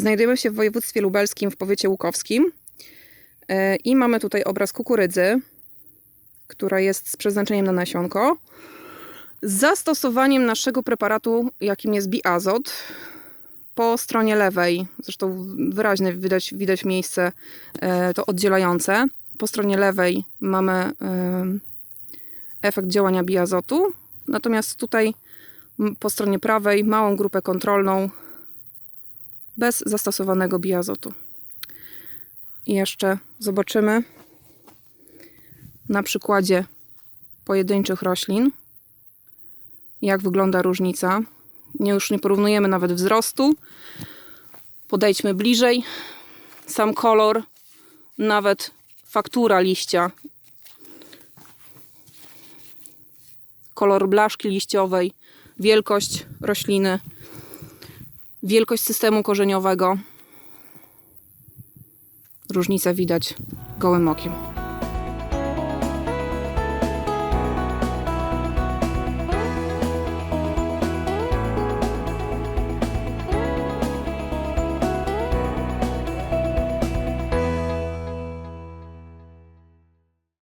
Znajdujemy się w województwie lubelskim w powiecie łukowskim E, i mamy tutaj obraz kukurydzy, która jest z przeznaczeniem na nasionko. Z zastosowaniem naszego preparatu, jakim jest biazot, po stronie lewej, zresztą wyraźnie widać, widać miejsce e, to oddzielające. Po stronie lewej mamy e, efekt działania biazotu, natomiast tutaj po stronie prawej małą grupę kontrolną bez zastosowanego biazotu. I jeszcze zobaczymy na przykładzie pojedynczych roślin, jak wygląda różnica. Nie, już nie porównujemy nawet wzrostu. Podejdźmy bliżej. Sam kolor, nawet faktura liścia, kolor blaszki liściowej, wielkość rośliny, wielkość systemu korzeniowego. Różnicę widać gołym okiem.